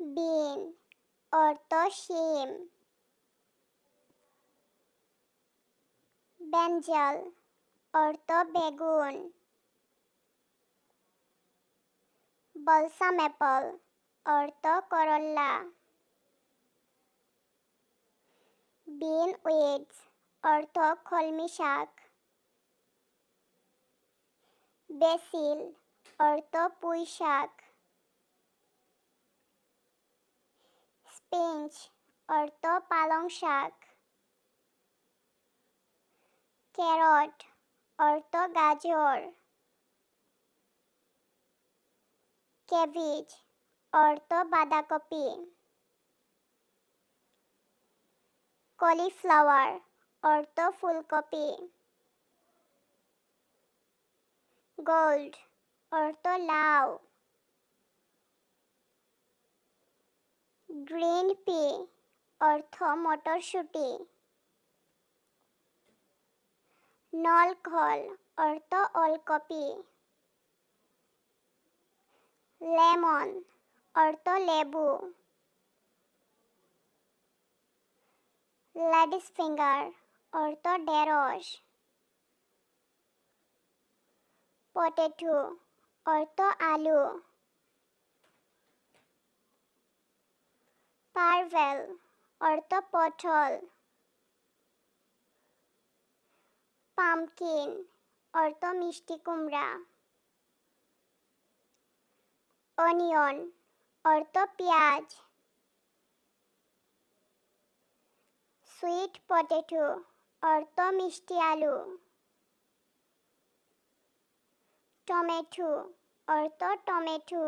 বিন অর্থ শিম ব্যাঞ্জল, অর্থ বেগুন। বলসাম অ্যাপল অর্থ করল্লা বিন উইডস, অর্থ কলমি শাক। বেসিল, অর্থ পুঁই শাক। স্পিঞ্চ অর্থ পালং শাক ক্যারট অর্থ গাজর ক্যাবেজ অর্থ বাঁধাকপি কলিফ্লাওয়ার অর্থ ফুলকপি গোল্ড অর্থ লাউ গ্রিন পি, অর্থ মটরশুঁটি। নলকল, অর্থ অলকপি লেমন, অর্থ লেবু। লেডিস ফিঙ্গার, অর্থ ঢেঁড়স। পটেটো, অর্থ আলু। পারভেল অর্থ পটল পামকিন অর্থ মিষ্টি কুমড়া অনিয়ন অর্থ পেঁয়াজ সুইট পটেটো অর্থ মিষ্টি আলু টমেটো অর্থ টমেটো